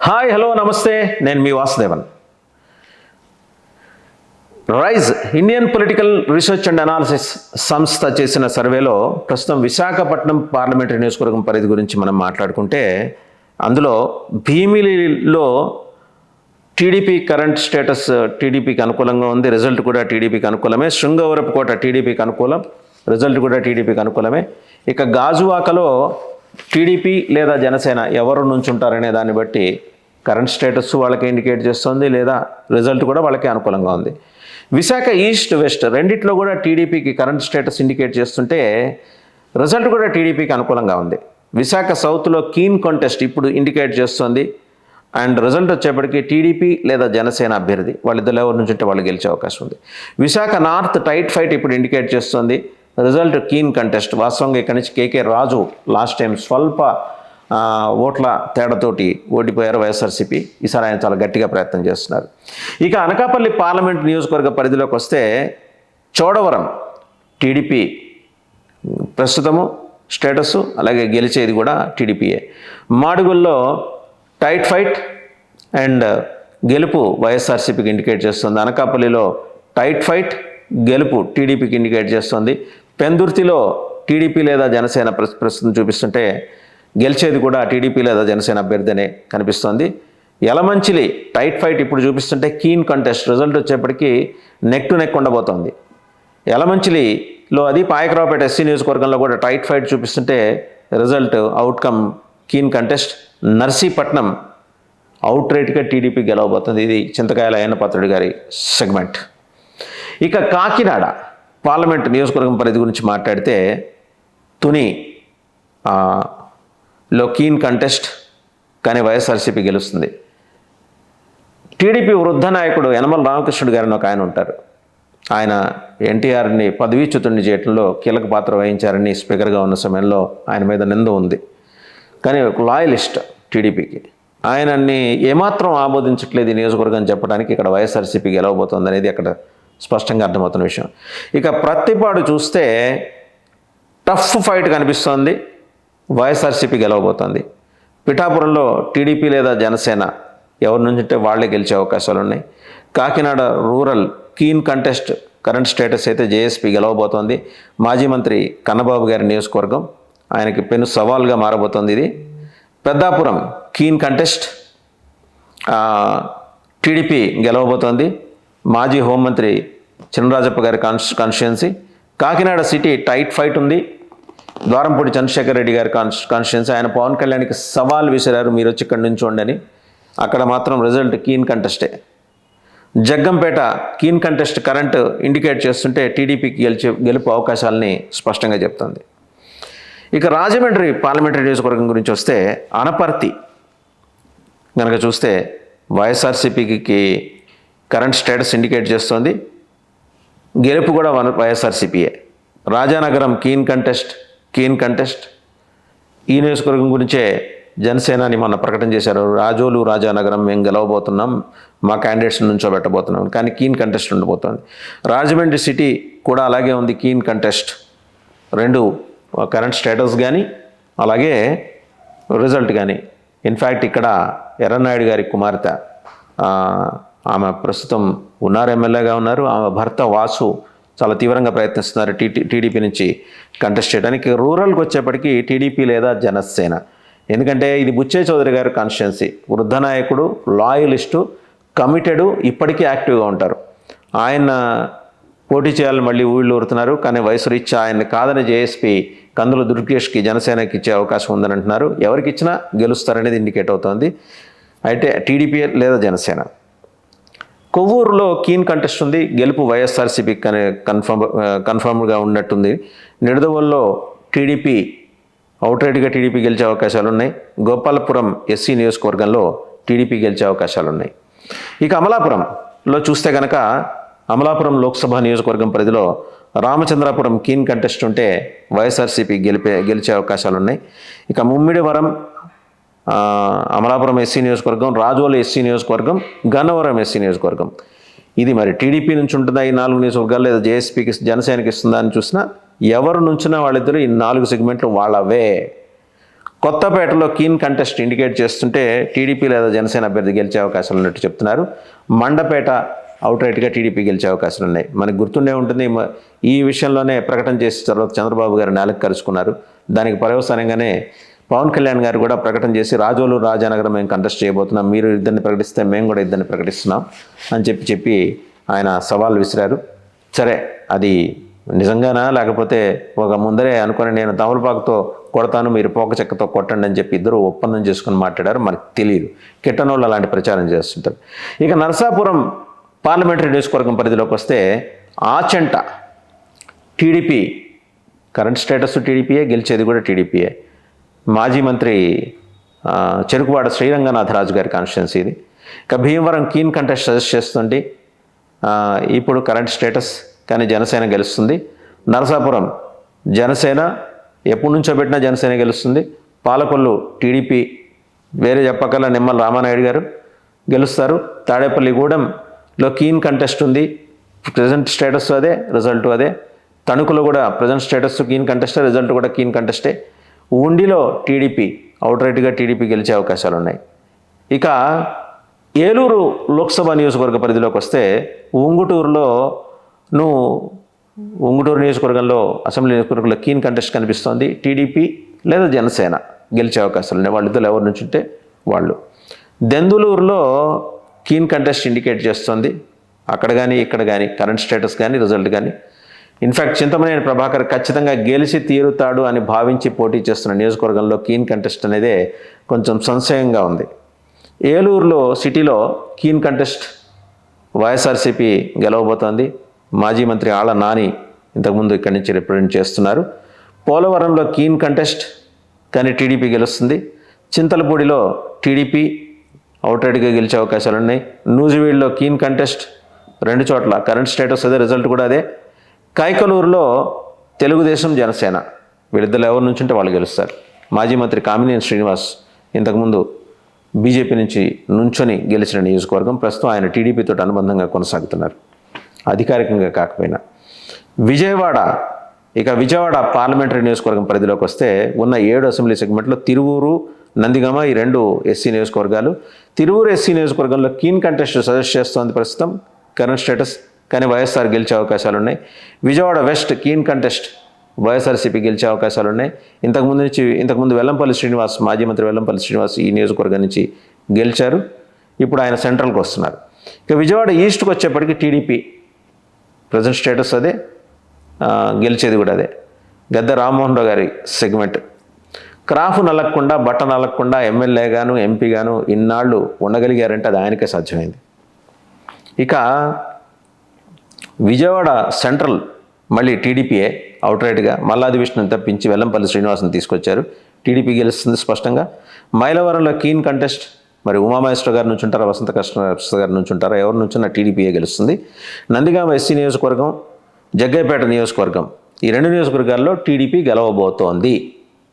Hi hello నమస్తే. నేను మీ Vasudevan. Rise Indian political research and analysis సంస్థ చేసిన సర్వేలో ప్రస్తుతం విశాఖపట్నం పార్లమెంటరీ నియోజకవర్గం పరిధి గురించి మనం మాట్లాడుకుంటే అందులో భీమిలిలో టీడీపీ కరెంట్ స్టేటస్ టీడీపీకి అనుకూలంగా ఉంది రిజల్ట్ కూడా టీడీపీకి అనుకూలమే. శృంగవరపుకోట టీడీపీకి అనుకూలం రిజల్ట్ కూడా టీడీపీకి అనుకూలమే. ఇక గాజువాకలో టీడీపీ లేదా జనసేన ఎవరు నుంచుంటారనే దాన్ని బట్టి కరెంట్ స్టేటస్ వాళ్ళకి ఇండికేట్ చేస్తుంది లేదా రిజల్ట్ కూడా వాళ్ళకి అనుకూలంగా ఉంది. విశాఖ ఈస్ట్ వెస్ట్ రెండిట్లో కూడా టీడీపీకి కరెంట్ స్టేటస్ ఇండికేట్ చేస్తుంటే రిజల్ట్ కూడా టీడీపీకి అనుకూలంగా ఉంది. విశాఖ సౌత్లో కీన్ కాంటెస్ట్ ఇప్పుడు ఇండికేట్ చేస్తుంది. అండ్ రిజల్ట్ వచ్చేప్పటికి టీడీపీ లేదా జనసేన అభ్యర్థి వాళ్ళిద్దరు ఎవరి నుంచి ఉంటే వాళ్ళు గెలిచే అవకాశం ఉంది. విశాఖ నార్త్ టైట్ ఫైట్ ఇప్పుడు ఇండికేట్ చేస్తుంది. Result keen contest. వాస్తవంగా ఇక్కడి నుంచి కేకే రాజు లాస్ట్ టైం స్వల్ప ఓట్ల తేడాతోటి ఓడిపోయారు వైఎస్ఆర్సీపీ. ఈసారి ఆయన చాలా గట్టిగా ప్రయత్నం చేస్తున్నారు. ఇక అనకాపల్లి పార్లమెంట్ నియోజకవర్గ పరిధిలోకి వస్తే చోడవరం టీడీపీ ప్రస్తుతము స్టేటస్ అలాగే గెలిచేది కూడా టీడీపీయే. మాడుగుల్లో టైట్ ఫైట్ అండ్ గెలుపు వైఎస్ఆర్సీపీకి ఇండికేట్ చేస్తుంది. అనకాపల్లిలో టైట్ ఫైట్ గెలుపు టీడీపీకి ఇండికేట్ చేస్తుంది. పెందుర్తిలో టీడీపీ లేదా జనసేన ప్రస్తుతం చూపిస్తుంటే గెలిచేది కూడా టీడీపీ లేదా జనసేన అభ్యర్థినే కనిపిస్తోంది. యలమంచిలి టైట్ ఫైట్ ఇప్పుడు చూపిస్తుంటే కీన్ కంటెస్ట్ రిజల్ట్ వచ్చేప్పటికీ నెక్ టు నెక్ ఉండబోతోంది. యలమంచిలిలో అది పాయకరావుపేట ఎస్సీ నియోజకవర్గంలో కూడా టైట్ ఫైట్ చూపిస్తుంటే result outcome keen contest. Narsipatnam out రేట్గా TDP గెలవబోతుంది. ఇది చింతకాయల అయ్యన్న పాత్రుడి గారి సెగ్మెంట్. ఇక కాకినాడ పార్లమెంట్ నియోజకవర్గం పరిధి గురించి మాట్లాడితే తుని లో కీన్ కంటెస్ట్ కానీ వైఎస్ఆర్సీపీ గెలుస్తుంది. టీడీపీ వృద్ధ నాయకుడు యనమల రామకృష్ణుడు గారిని ఒక ఆయన ఉంటారు. ఆయన ఎన్టీఆర్ని పదవీచ్యుతుడిని చేయడంలో కీలక పాత్ర వహించారని స్పీకర్గా ఉన్న సమయంలో ఆయన మీద నింద ఉంది. కానీ ఒక లాయలిస్ట్ టీడీపీకి. ఆయనని ఏమాత్రం ఆమోదించట్లేదు నియోజకవర్గం చెప్పడానికి ఇక్కడ వైఎస్ఆర్సీపీ గెలవబోతోంది అనేది అక్కడ స్పష్టంగా అర్థమవుతున్న విషయం. ఇక ప్రత్తిపాడు చూస్తే టఫ్ ఫైట్ కనిపిస్తోంది. వైఎస్ఆర్సీపీ గెలవబోతోంది. పిఠాపురంలో టీడీపీ లేదా జనసేన ఎవరి నుంచి ఉంటే వాళ్ళే గెలిచే అవకాశాలు ఉన్నాయి. Kakinada rural keen contest current status అయితే జేఎస్పీ గెలవబోతోంది. మాజీ మంత్రి కన్నబాబు గారి నియోజకవర్గం ఆయనకి పెను సవాల్గా మారబోతోంది ఇది. పెద్దాపురం కీన్ కంటెస్ట్ టీడీపీ గెలవబోతోంది. మాజీ హోంమంత్రి చినరాజప్ప గారి cons constituency Kakinada city tight fight ఉంది. ద్వారంపూడి చంద్రశేఖర్ రెడ్డి గారి కాన్స్ కాన్స్టిట్యున్సీ ఆయన పవన్ కళ్యాణ్కి సవాల్ విసిరారు. మీరు వచ్చి ఇక్కడి నుంచి ఉండని అక్కడ మాత్రం result keen కంటెస్టే Jaggampeta keen contest current indicate చేస్తుంటే టీడీపీకి గెలిచే గెలుపు అవకాశాలని స్పష్టంగా చెప్తుంది. ఇక రాజమండ్రి పార్లమెంటరీ నియోజకవర్గం గురించి వస్తే అనపర్తి. కనుక చూస్తే వైఎస్ఆర్సీపీకి కరెంట్ స్టేటస్ ఇండికేట్ చేస్తోంది. గెలుపు కూడా one వైఎస్ఆర్సీపీఏ Rajanagaram keen contest keen contest. ఈ నియోజకవర్గం గురించే జనసేనాని మొన్న ప్రకటన చేశారు. రాజోలు రాజానగరం మేము గెలవబోతున్నాం మా క్యాండిడేట్స్ నుంచో పెట్టబోతున్నాం కానీ కీన్ కంటెస్ట్ ఉండిపోతుంది. రాజమండ్రి సిటీ కూడా అలాగే ఉంది కీన్ కంటెస్ట్. రెండు కరెంట్ స్టేటస్ కానీ అలాగే రిజల్ట్ కానీ ఇన్ఫ్యాక్ట్ ఇక్కడ ఎర్రనాయుడు గారి కుమార్తె ఆమె ప్రస్తుతం ఉన్నారు ఎమ్మెల్యేగా ఉన్నారు. ఆమె భర్త వాసు చాలా తీవ్రంగా ప్రయత్నిస్తున్నారు టీటీ టీడీపీ నుంచి కంటెస్ట్ చేయడానికి. రూరల్కి వచ్చేప్పటికీ టీడీపీ లేదా జనసేన. ఎందుకంటే ఇది బుచ్చే చౌదరి గారి కాన్స్టిట్యున్సీ. వృద్ధ నాయకుడు లాయలిస్టు కమిటెడు ఇప్పటికీ యాక్టివ్గా ఉంటారు. ఆయన పోటీ చేయాలని మళ్ళీ ఊళ్ళో ఊరుతున్నారు. కానీ వయసు రీత్యా ఆయన కాదని జేఎస్పీ కందుల దుర్గేష్కి జనసేనకి ఇచ్చే అవకాశం ఉందని అంటున్నారు ఎవరికి ఇచ్చినా గెలుస్తారనేది ఇండికేట్ అవుతోంది. అయితే టీడీపీ లేదా జనసేన? కొవ్వూరులో కీన్ కంటెస్ట్ ఉంది. గెలుపు వైఎస్ఆర్సీపీ కన్ కన్ఫర్మ్ కన్ఫర్మ్గా ఉన్నట్టుంది. నిడదవోల్లో టీడీపీ అవుట్రైట్గా టీడీపీ గెలిచే అవకాశాలు ఉన్నాయి. గోపాలపురం ఎస్సీ నియోజకవర్గంలో టీడీపీ గెలిచే అవకాశాలు ఉన్నాయి. ఇక అమలాపురంలో చూస్తే కనుక అమలాపురం లోక్సభ నియోజకవర్గం పరిధిలో రామచంద్రాపురం కీన్ కంటెస్ట్ ఉంటే వైఎస్ఆర్సీపీ గెలిపే గెలిచే అవకాశాలు ఉన్నాయి. ఇక ముమ్మిడివరం అమలాపురం ఎస్సీ నియోజకవర్గం రాజోలు ఎస్సీ నియోజకవర్గం గన్నవరం ఎస్సీ నియోజకవర్గం. ఇది మరి టీడీపీ నుంచి ఉంటుందా ఈ నాలుగు నియోజకవర్గాలు లేదా జేఎస్పీకి జనసేనకి ఇస్తుందా అని చూసినా ఎవరు నుంచినా వాళ్ళిద్దరూ ఈ నాలుగు సెగ్మెంట్లు వాళ్ళవే. కొత్తపేటలో కీన్ కంటెస్ట్ ఇండికేట్ చేస్తుంటే టీడీపీ లేదా జనసేన అభ్యర్థి గెలిచే అవకాశాలు ఉన్నట్టు చెప్తున్నారు. మండపేట అవుట్రైట్గా టీడీపీ గెలిచే అవకాశాలు ఉన్నాయి. మనకు గుర్తుండే ఉంటుంది ఈ విషయంలోనే ప్రకటన చేసిన తర్వాత చంద్రబాబు గారు నేలకు కలుసుకున్నారు దానికి పర్యవసానంగానే పవన్ కళ్యాణ్ గారు కూడా ప్రకటన చేసి రాజోలు రాజానగరం మేము కంటెస్ట్ చేయబోతున్నాం. మీరు ఇద్దరిని ప్రకటిస్తే మేము కూడా ఇద్దరిని ప్రకటిస్తున్నాం. అని చెప్పి చెప్పి ఆయన సవాల్ విసిరారు. సరే అది నిజంగానా? లేకపోతే ఒక ముందరే అనుకుని నేను తమలపాకుతో కొడతాను మీరు పోక చెక్కతో కొట్టండి అని చెప్పి ఇద్దరు ఒప్పందం చేసుకుని మాట్లాడారు. మనకు తెలియదు కిట్టనోళ్ళు అలాంటి ప్రచారం చేస్తుంటారు. ఇక నరసాపురం పార్లమెంటరీ నియోజకవర్గం పరిధిలోకి వస్తే ఆచంట టీడీపీ కరెంట్ స్టేటస్ టీడీపీయే గెలిచేది కూడా టీడీపీయే. మాజీ మంత్రి చెరుకువాడ శ్రీరంగనాథరాజు గారి కాన్స్టిట్యున్సీ ఇది. ఇక భీమవరం కీన్ కంటెస్ట్ సజెస్ట్ చేస్తుంది ఇప్పుడు కరెంట్ స్టేటస్ కానీ జనసేన గెలుస్తుంది. నరసాపురం జనసేన ఎప్పటి నుంచో పెట్టినా జనసేన గెలుస్తుంది. పాలకొల్లు టీడీపీ వేరే చెప్పకల నిమ్మల రామానాయుడు గారు గెలుస్తారు. తాడేపల్లిగూడెంలో కీన్ కంటెస్ట్ ఉంది. ప్రజెంట్ స్టేటస్ అదే రిజల్ట్ అదే. తణుకులో కూడా ప్రజెంట్ స్టేటస్ కీన్ కంటెస్టే రిజల్ట్ కూడా కీన్ కంటెస్టే. ఉండిలో టీడీపీ అవుట్రైట్గా టీడీపీ గెలిచే అవకాశాలు ఉన్నాయి. ఇక ఏలూరు లోక్సభ నియోజకవర్గ పరిధిలోకి వస్తే ఉంగుటూరులో నువ్వు ఉంగుటూరు నియోజకవర్గంలో అసెంబ్లీ నియోజకవర్గంలో కీన్ కంటెస్ట్ కనిపిస్తోంది. టీడీపీ లేదా జనసేన గెలిచే అవకాశాలు ఉన్నాయి. వాళ్ళిద్దరు ఎవరు నుంచి ఉంటే వాళ్ళు. దెందులూరులో కీన్ కంటెస్ట్ ఇండికేట్ చేస్తుంది. అక్కడ కానీ ఇక్కడ కానీ కరెంట్ స్టేటస్ కానీ రిజల్ట్ కానీ ఇన్ఫ్యాక్ట్ చింతమనేని ప్రభాకర్ ఖచ్చితంగా గెలిచి తీరుతాడు అని భావించి పోటీ చేస్తున్న నియోజకవర్గంలో కీన్ కంటెస్ట్ అనేది కొంచెం సంశయంగా ఉంది. ఏలూరులో సిటీలో కీన్ కంటెస్ట్ వైఎస్ఆర్సీపీ గెలవబోతోంది. మాజీ మంత్రి ఆళ్ళ నాని ఇంతకుముందు ఇక్కడి నుంచి రిప్రజెంట్ చేస్తున్నారు. పోలవరంలో కీన్ కంటెస్ట్ కానీ టీడీపీ గెలుస్తుంది. చింతలపూడిలో టీడీపీ అవుట్రైడ్గా గెలిచే అవకాశాలు ఉన్నాయి నూజివీడులో కీన్ కంటెస్ట్ రెండు చోట్ల. కరెంట్ స్టేటస్ అదే రిజల్ట్ కూడా అదే. కైకలూరులో తెలుగుదేశం జనసేన. వీళ్ళిద్దరు ఎవరి నుంచి ఉంటే వాళ్ళు గెలుస్తారు. మాజీ మంత్రి కామినేని శ్రీనివాస్ ఇంతకుముందు బీజేపీ నుంచి నుంచొని గెలిచిన నియోజకవర్గం ప్రస్తుతం ఆయన టీడీపీతో అనుబంధంగా కొనసాగుతున్నారు. అధికారికంగా కాకపోయినా. విజయవాడ ఇక విజయవాడ పార్లమెంటరీ నియోజకవర్గం పరిధిలోకి వస్తే ఉన్న ఏడు అసెంబ్లీ సెగ్మెంట్లో తిరువూరు నందిగామ ఈ రెండు ఎస్సీ నియోజకవర్గాలు. తిరువూరు ఎస్సీ నియోజకవర్గంలో కీన్ కంటెస్ట్ సజెస్ట్ చేస్తోంది ప్రస్తుతం. కరెంట్ స్టేటస్ కానీ వైఎస్ఆర్ గెలిచే అవకాశాలు ఉన్నాయి. Vijayawada west keen contest YSRCP గెలిచే అవకాశాలు ఉన్నాయి. ఇంతకుముందు నుంచి ఇంతకుముందు వెల్లంపల్లి శ్రీనివాస్ మాజీ మంత్రి వెల్లంపల్లి శ్రీనివాస్ ఈ నియోజకవర్గం నుంచి గెలిచారు. ఇప్పుడు ఆయన సెంట్రల్కి వస్తున్నారు. ఇక విజయవాడ ఈస్ట్కి వచ్చేప్పటికి టీడీపీ ప్రజెంట్ స్టేటస్ అదే. గెలిచేది కూడా అదే. గద్ద రామ్మోహన్ రావు గారి సెగ్మెంట్. క్రాఫ్ నలగకుండా బట్ట నలగకుండా ఎమ్మెల్యే ఎంపీగాను ఇన్నాళ్ళు ఉండగలిగారంటే అది ఆయనకే సాధ్యమైంది. ఇక విజయవాడ సెంట్రల్ మళ్ళీ టీడీపీఏ అవుట్రైట్గా మల్లాది విష్ణుని తప్పించి వెల్లంపల్లి శ్రీనివాసన్ తీసుకొచ్చారు. టీడీపీ గెలుస్తుంది స్పష్టంగా. మైలవరంలో కీన్ కంటెస్ట్ మరి ఉమామహేశ్వర గారి నుంచి ఉంటారా వసంత కృష్ణ గారి నుంచి ఉంటారా ఎవరి నుంచున్నా టీడీపీఏ గెలుస్తుంది. నందిగామ ఎస్సీ నియోజకవర్గం జగ్గైపేట నియోజకవర్గం ఈ రెండు నియోజకవర్గాల్లో టీడీపీ గెలవబోతోంది.